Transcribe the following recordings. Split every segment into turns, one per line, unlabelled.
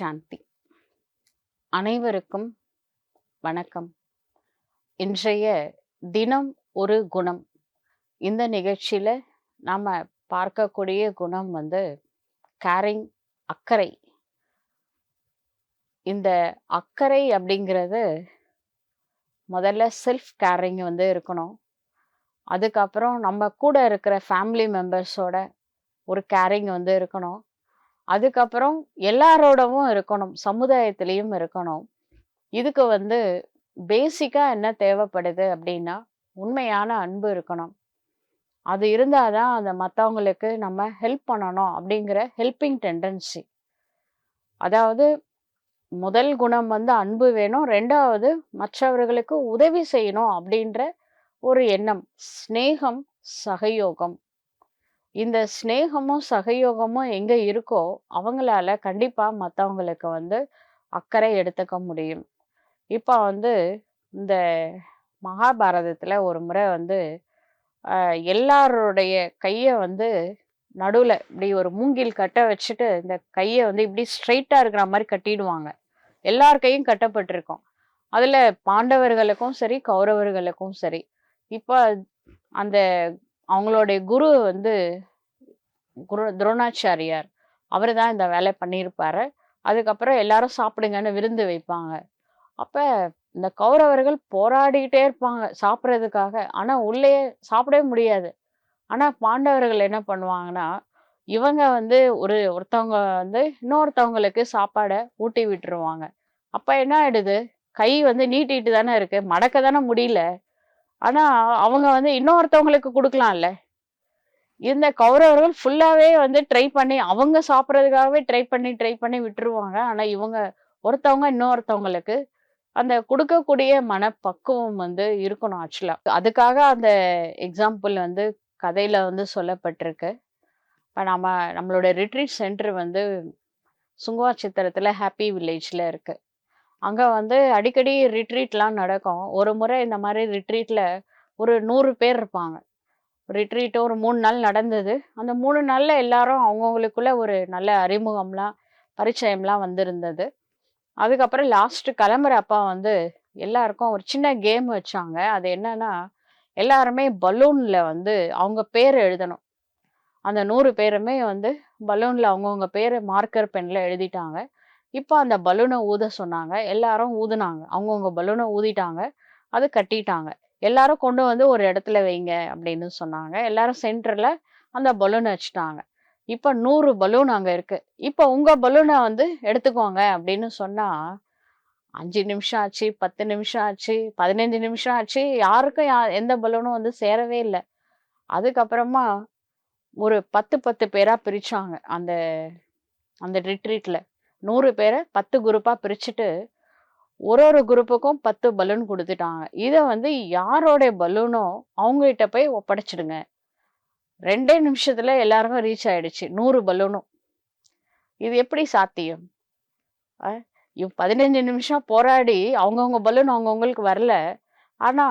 சாந்தி. அனைவருக்கும் வணக்கம். இன்றைய தினம் ஒரு குணம். இந்த நிகழ்ச்சியில் நாம் பார்க்கக்கூடிய குணம் வந்து கேரிங் அக்கறை. இந்த அக்கறை அப்படிங்கிறது முதல்ல செல்ஃப் கேரிங் வந்து இருக்கணும். அதுக்கப்புறம் நம்ம கூட இருக்கிற ஃபேமிலி மெம்பர்ஸோட ஒரு கேரிங் வந்து இருக்கணும். அதுக்கப்புறம் எல்லாரோடவும் இருக்கணும் சமுதாயத்திலையும் இருக்கணும். இதுக்கு வந்து பேசிக்காக என்ன தேவைப்படுது அப்படின்னா உண்மையான அன்பு இருக்கணும். அது இருந்தால் தான் அந்த மற்றவங்களுக்கு நம்ம ஹெல்ப் பண்ணணும் அப்படிங்கிற ஹெல்பிங் டெண்டன்சி அதாவது முதல் குணம் வந்து அன்பு வேணும் ரெண்டாவது மற்றவர்களுக்கு உதவி செய்யணும் அப்படின்ற ஒரு எண்ணம் ஸ்நேகம் சகயோகம். இந்த ஸ்நேகமும் சகயோகமும் எங்கே இருக்கோ அவங்களால கண்டிப்பாக மற்றவங்களுக்கு வந்து அக்கறை எடுத்துக்க முடியும். இப்போ வந்து இந்த மகாபாரதத்தில் ஒரு முறை வந்து ஆஹ், எல்லாருடைய கையை வந்து நடுவில் இப்படி ஒரு மூங்கில் கட்ட வச்சுட்டு இந்த கையை வந்து இப்படி ஸ்ட்ரைட்டாக இருக்கிற மாதிரி கட்டிடுவாங்க. எல்லார் கையும் கட்டப்பட்டிருக்கும். அதில் பாண்டவர்களுக்கும் சரி கௌரவர்களுக்கும் சரி இப்போ அந்த அவங்களுடைய குரு வந்து குரு துரோணாச்சாரியார். அவர் தான் இந்த வேலை பண்ணியிருப்பாரு. அதுக்கப்புறம் எல்லாரும் சாப்பிடுங்கன்னு விருந்து வைப்பாங்க. அப்போ இந்த கௌரவர்கள் போராடிக்கிட்டே இருப்பாங்க சாப்பிட்றதுக்காக. ஆனால் உள்ளே சாப்பிடவே முடியாது. ஆனால் பாண்டவர்கள் என்ன பண்ணுவாங்கன்னா இவங்க வந்து ஒரு ஒருத்தவங்க வந்து இன்னொருத்தவங்களுக்கு சாப்பாடை ஊட்டி விட்டுருவாங்க. அப்போ என்ன ஆயிடுது? கை வந்து நீட்டிட்டு தானே இருக்கு. மடக்க தானே முடியல. ஆனால் அவங்க வந்து இன்னொருத்தவங்களுக்கு கொடுக்கலாம்ல. இந்த கௌரவர்கள் ஃபுல்லாகவே வந்து ட்ரை பண்ணி அவங்க சாப்பிட்றதுக்காகவே ட்ரை பண்ணி ட்ரை பண்ணி விட்டுருவாங்க. ஆனால் இவங்க ஒருத்தவங்க இன்னொருத்தவங்களுக்கு அந்த கொடுக்கக்கூடிய மனப்பக்குவம் வந்து இருக்கணும் ஆக்சுவலாக அதுக்காக அந்த எக்ஸாம்பிள் வந்து கதையில் வந்து சொல்லப்பட்டிருக்கு. இப்போ நம்ம நம்மளோட ரிட்ரீட் சென்டர் வந்து சுங்குவா சித்திரத்தில் ஹாப்பி வில்லேஜில் இருக்குது அங்கே வந்து அடிக்கடி ரிட்ரீட்லாம் நடக்கும். ஒரு முறை இந்த மாதிரி ரிட்ரீட்டில் ஒரு நூறு பேர் இருப்பாங்க. ரிட்ரீட் ஒரு மூணு நாள் நடந்தது. அந்த மூணு நாளில் எல்லாரும் அவங்கவுங்களுக்குள்ள ஒரு நல்ல அறிமுகம்லாம் பரிச்சயம்லாம் வந்திருந்தது. அதுக்கப்புறம் லாஸ்ட்டு கிளம்புற அப்பா வந்து எல்லாருக்கும் ஒரு சின்ன கேம் வச்சாங்க. அது என்னன்னா எல்லாருமே பலூனில் வந்து அவங்க பேர் எழுதணும். அந்த நூறு பேருமே வந்து பலூனில் அவங்கவுங்க பேர் மார்க்கர் பெனில் எழுதிட்டாங்க. இப்போ அந்த பலூனை ஊத சொன்னாங்க. எல்லாரும் ஊதுனாங்க. அவங்கவுங்க பலூனை ஊதிட்டாங்க. அது கட்டிட்டாங்க. எல்லாரும் கொண்டு வந்து ஒரு இடத்துல வைங்க அப்படின்னு சொன்னாங்க. எல்லாரும் சென்டரில் அந்த பலூனை வச்சுட்டாங்க. இப்போ நூறு பலூன் அங்கே இருக்குது இப்போ உங்கள் பலூனை வந்து எடுத்துக்கோங்க அப்படின்னு சொன்னால் அஞ்சு நிமிஷம் ஆச்சு பத்து நிமிஷம் ஆச்சு பதினஞ்சு நிமிஷம் ஆச்சு யாருக்கும் யா எந்த பலூனும் வந்து சேரவே இல்லை. அதுக்கப்புறமா ஒரு பத்து பத்து பேராக பிரித்தாங்க அந்த அந்த ரிட்ரீட்டில் நூறு பேரை பத்து குரூப்பாக பிரிச்சுட்டு ஒரு ஒரு குரூப்புக்கும் பத்து பலூன் கொடுத்துட்டாங்க. இதை வந்து யாரோடைய பலூனோ அவங்ககிட்ட போய் ஒப்படைச்சிடுங்க. ரெண்டே நிமிஷத்துல எல்லாருக்கும் ரீச் ஆயிடுச்சு. நூறு பலூனும். இது எப்படி சாத்தியம்? இவ் பதினஞ்சு நிமிஷம் போராடி அவங்கவுங்க பலூன் அவங்கவுங்களுக்கு வரல. ஆனா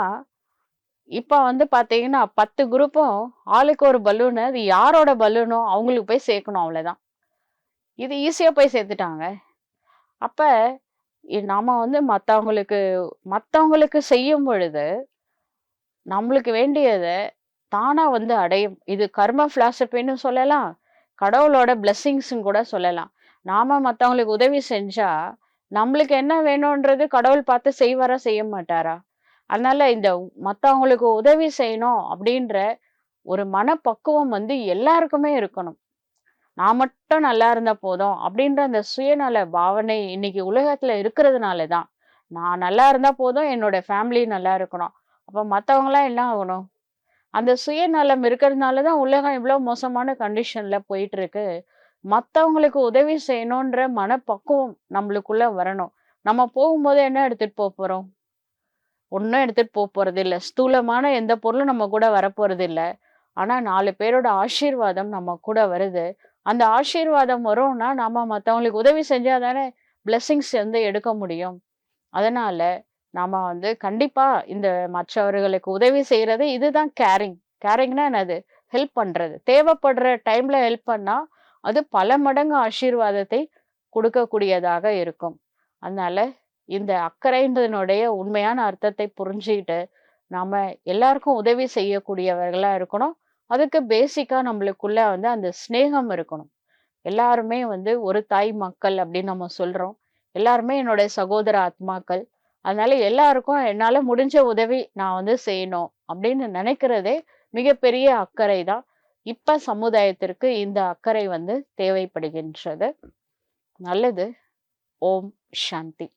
இப்போ வந்து பார்த்தீங்கன்னா பத்து குரூப்பும் ஆளுக்கு ஒரு பலூனு அது யாரோட பலூனோ அவங்களுக்கு போய் சேர்க்கணும் அவ்வளோதான் இது ஈஸியாக போய் சேர்த்துட்டாங்க. அப்போ நாம வந்து மற்றவங்களுக்கு மற்றவங்களுக்கு செய்யும் பொழுது நம்மளுக்கு வேண்டியதை தானா வந்து அடையும். இது கர்ம பிலாசபின்னு சொல்லலாம். கடவுளோட பிளெஸ்ஸிங்ஸும் கூட சொல்லலாம். நாம மற்றவங்களுக்கு உதவி செஞ்சா நம்மளுக்கு என்ன வேணும்ன்றது கடவுள் பார்த்து செய்வாரா செய்ய மாட்டாரா? அதனால இந்த மற்றவங்களுக்கு உதவி செய்யணும் அப்படின்ற ஒரு மனப்பக்குவம் வந்து எல்லாருக்குமே இருக்கணும். நான் மட்டும் நல்லா இருந்தா போதும் அப்படின்ற அந்த சுயநல பாவனை இன்னைக்கு உலகத்துல இருக்கிறதுனால தான் நான் நல்லா இருந்தா போதும் என்னோட ஃபேமிலி நல்லா இருக்கணும். அப்போ மற்றவங்களாம் என்ன ஆகணும்? அந்த சுயநலம் இருக்கிறதுனால தான் உலகம் இவ்வளோ மோசமான கண்டிஷனில் போயிட்டுருக்கு. மற்றவங்களுக்கு உதவி செய்யணுன்ற மனப்பக்குவம் நம்மளுக்குள்ளே வரணும். நம்ம போகும்போது என்ன எடுத்துகிட்டு போக போகிறோம் ஒன்றும் எடுத்துகிட்டு போக போகிறது இல்லை ஸ்தூலமான எந்த பொருளும் நம்ம கூட வரப்போகிறது இல்லை ஆனால் நாலு பேரோட ஆசீர்வாதம் நம்ம கூட வருது. அந்த ஆசீர்வாதம் வரும்னா நாம் மற்றவங்களுக்கு உதவி செஞ்சால் தானே பிளெஸ்ஸிங்ஸ் வந்து எடுக்க முடியும். அதனால் நாம் வந்து கண்டிப்பாக இந்த மற்றவர்களுக்கு உதவி செய்கிறது இதுதான் கேரிங் கேரிங்னா என்னது? ஹெல்ப் பண்ணுறது தேவைப்படுற டைமில் ஹெல்ப் பண்ணால் அது பல மடங்கு ஆசீர்வாதத்தை கொடுக்கக்கூடியதாக இருக்கும். அதனால் இந்த அக்கறைன்றதனுடைய உண்மையான அர்த்தத்தை புரிஞ்சுக்கிட்டு நாம் எல்லாருக்கும் உதவி செய்யக்கூடியவர்களாக இருக்கணும். அதுக்கு பேசிக்காக நம்மளுக்குள்ள வந்து அந்த சிநேகம் இருக்கணும். எல்லாருமே வந்து ஒரு தாய் மக்கள் அப்படின்னு நம்ம சொல்கிறோம் எல்லாருமே என்னுடைய சகோதர ஆத்மாக்கள். அதனால எல்லாருக்கும் என்னால் முடிஞ்ச உதவி நான் வந்து செய்யணும் அப்படின்னு நினைக்கிறதே மிகப்பெரிய அக்கறை தான். இப்போ சமுதாயத்திற்கு இந்த அக்கறை வந்து தேவைப்படுகின்றது. நல்லது. ஓம் சாந்தி.